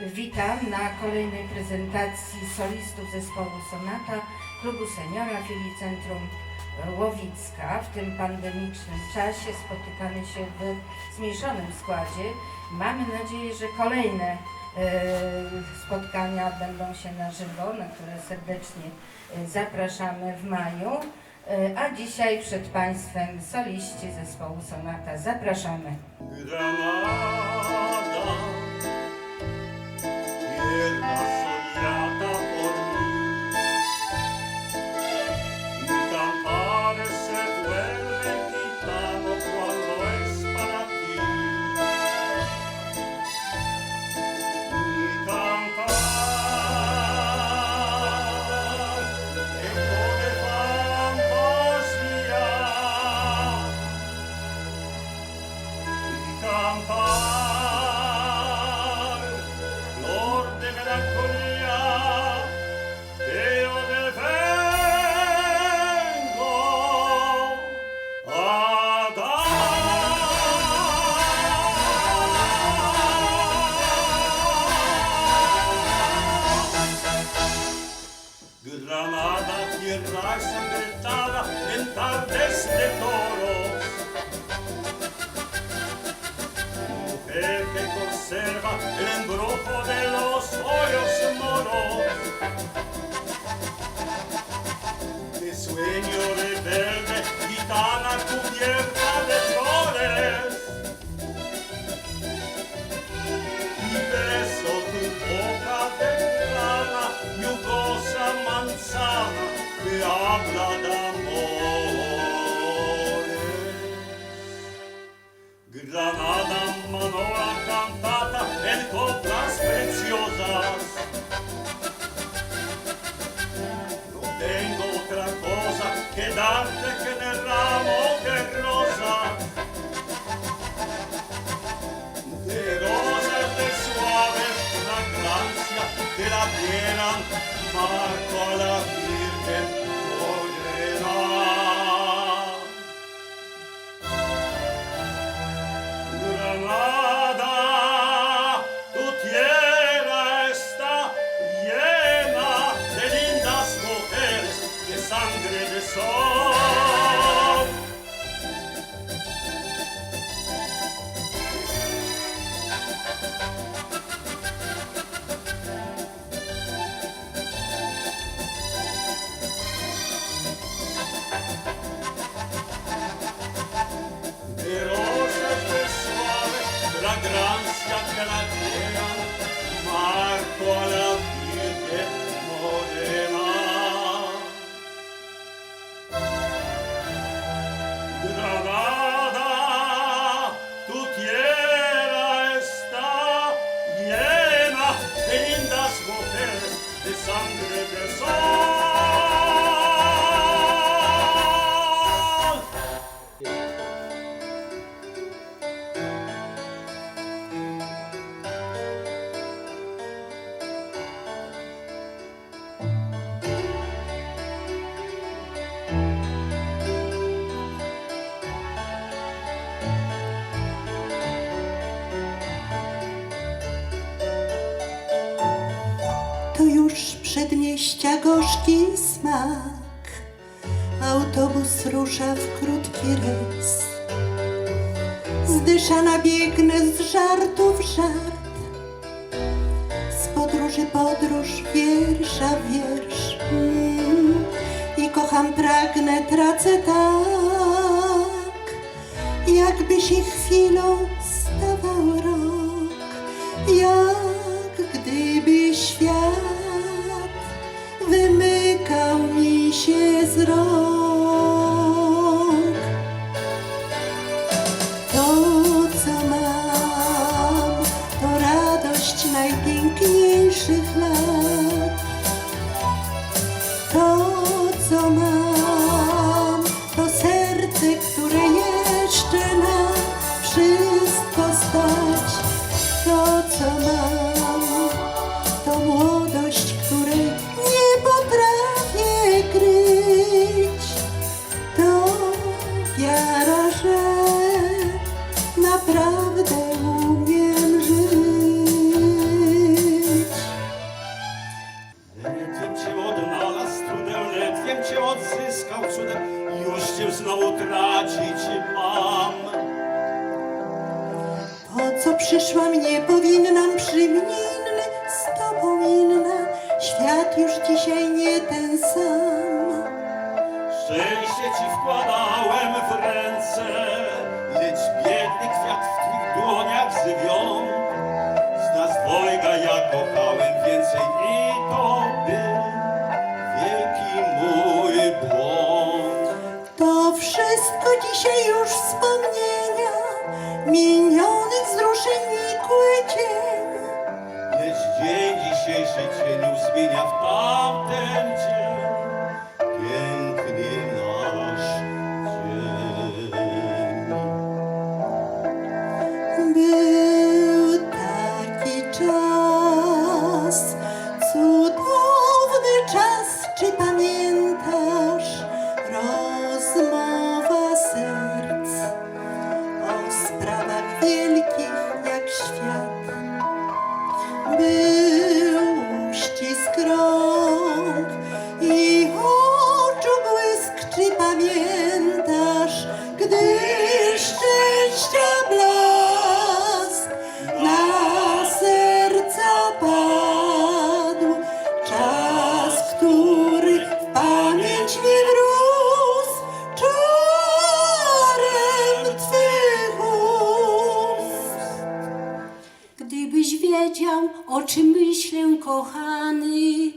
Witam na kolejnej prezentacji solistów zespołu Sonata Klubu Seniora Filii Centrum Łowicka. W tym pandemicznym czasie spotykamy się w zmniejszonym składzie. Mamy nadzieję, że kolejne e, spotkania odbędą się na żywo, na które serdecznie e, zapraszamy w maju. E, A dzisiaj przed Państwem soliści zespołu Sonata. Zapraszamy. Granada, el. quedarte che nel ramo che rosa de rosa de suave fragancia de la piel marco la piel la tierra. Smak. Autobus rusza w krótki rejs. Zdyszana biegnę z żartu w żart. Z podróży podróż, wiersza wiersz. Mm, I kocham, pragnę, tracę tak. Jakby się chwilą To, co mam, to radość najpiękniejszych lat. To, co mam, przyszłam, nie powinnam przymniny, z tobą inna, świat już dzisiaj nie ten sam. Szczęście ci wkładałem w ręce, lecz biedny kwiat w twych dłoniach zwiął. Z nas dwojga ja kochałem więcej i to był wielki mój błąd. To wszystko dzisiaj już wspomnienia, minionych wzruszeń nikły dzień. Lecz dzień dzisiejszy cieniu zmienia w tamten dzień. O czym myślę, kochany,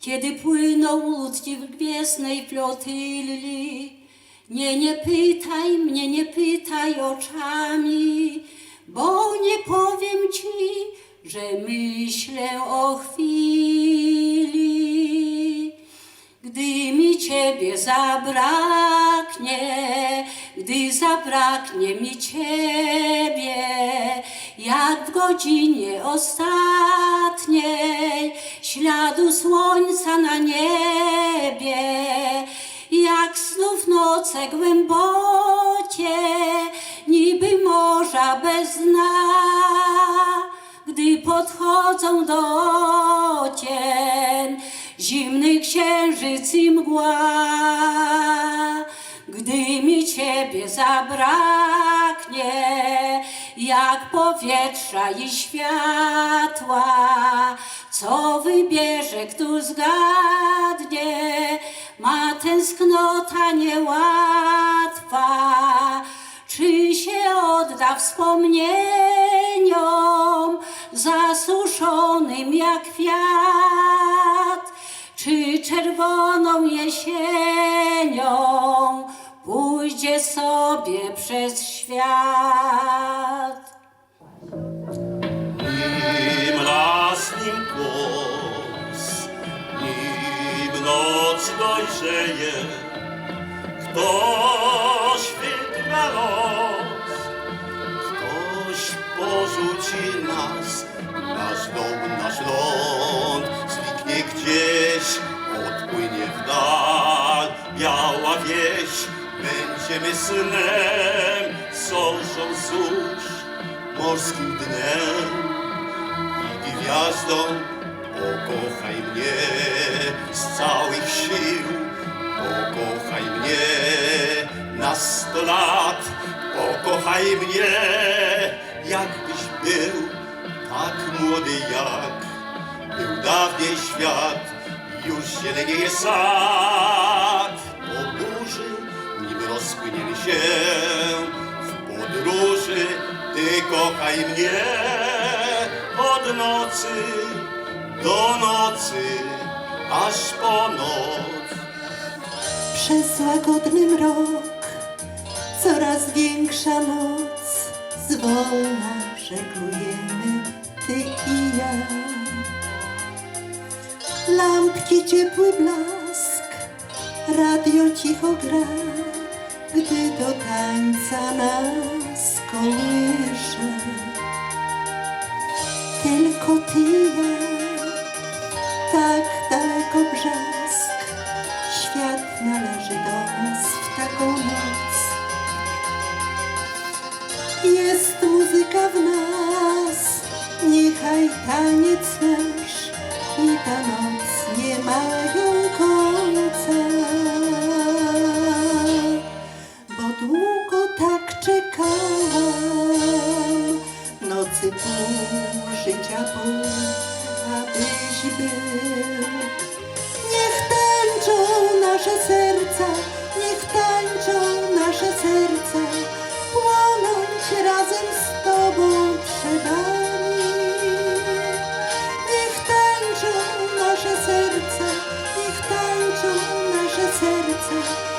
kiedy płyną łódki w gwiezdnej flotyli. Nie, nie pytaj mnie, nie pytaj oczami, bo nie powiem ci, że myślę o chwili. Gdy mi ciebie zabraknie, gdy zabraknie mi ciebie, jak w godzinie ostatniej, śladu słońca na niebie, jak znów noce głębokie, niby morza bez dna gdy podchodzą do okien zimny księżyc i mgła. Gdy mi ciebie zabraknie, jak powietrza i światła, co wybierze, kto zgadnie, ma tęsknota niełatwa. Czy się odda wspomnieniom zasuszonym jak kwiat, czy czerwoną jesienią pójdzie sobie przez świat? Nim las, nim głos, nim noc dojrzeje, ktoś wygra los, ktoś porzuci nas, nasz dom, nasz ląd, zniknie gdzieś, będziemy snem, zorzą zórz, morskim dnem i gwiazdą pokochaj mnie z całych sił, pokochaj mnie na sto lat, pokochaj mnie, jakbyś był tak młody jak był dawniej świat, już sad, po burzy, nim rozpłyniemy się w podróży, ty kochaj mnie od nocy do nocy, aż po noc. Przez łagodny mrok coraz większa noc, zwolna żeglujemy ty i ja. Lampki ciepły blask, radio cicho gra, gdy do tańca nas kołysze. Tylko ty ja, tak daleko brzask, świat należy do nas w taką noc. Jest muzyka w nas, niechaj taniec nasz życia pół, abyś był. Niech tańczą nasze serca, niech tańczą nasze serca, płonąć razem z Tobą trzeba mi. Niech tańczą nasze serca, niech tańczą nasze serca,